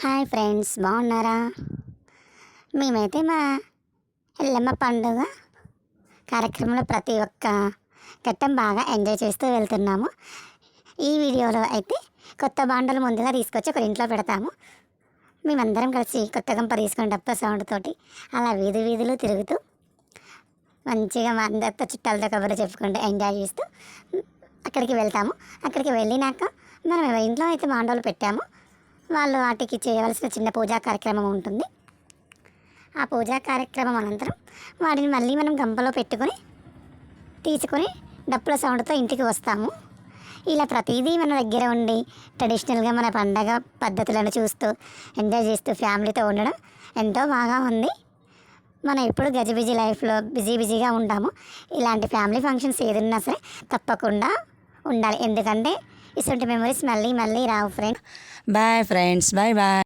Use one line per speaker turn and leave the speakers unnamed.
Hi friends బాగున్నారా? మేమైతే మా ఎల్లమ్మ పండుగ కార్యక్రమంలో ప్రతి ఒక్క ఘట్టం బాగా ఎంజాయ్ చేస్తూ వెళ్తున్నాము. ఈ వీడియోలో అయితే కొత్త బాండలు ముందుగా తీసుకొచ్చి ఒక ఇంట్లో పెడతాము. మేమందరం కలిసి కొత్త గంప తీసుకుని డప్ప సౌండ్ తోటి అలా వీధి వీధులు తిరుగుతూ మంచిగా మా అందరితో చుట్టాలతో కబుర్లు చెప్పుకుంటూ ఎంజాయ్ చేస్తూ అక్కడికి వెళ్తాము. అక్కడికి వెళ్ళినాక మనం ఇంట్లో అయితే మాండవులు పెట్టాము. వాళ్ళు వాటికి చేయవలసిన చిన్న పూజా కార్యక్రమం ఉంటుంది. ఆ పూజా కార్యక్రమం అనంతరం వాటిని మళ్ళీ మనం గంపలో పెట్టుకొని తీసుకొని డప్పుల సౌండ్తో ఇంటికి వస్తాము. ఇలా ప్రతిదీ మన దగ్గర ఉండి ట్రెడిషనల్గా మన పండగ పద్ధతులను చూస్తూ ఎంజాయ్ చేస్తూ ఫ్యామిలీతో ఉండడం ఎంతో బాగా ఉంది. మనం ఎప్పుడు గజిబిజీ లైఫ్లో బిజీ బిజీగా ఉంటాము. ఇలాంటి ఫ్యామిలీ ఫంక్షన్స్ ఏదన్నా సరే తప్పకుండా ఉండాలి. ఎందుకంటే ఇటువంటి మెమరీస్ మళ్ళీ మళ్ళీ రావు friend
boy friends bye bye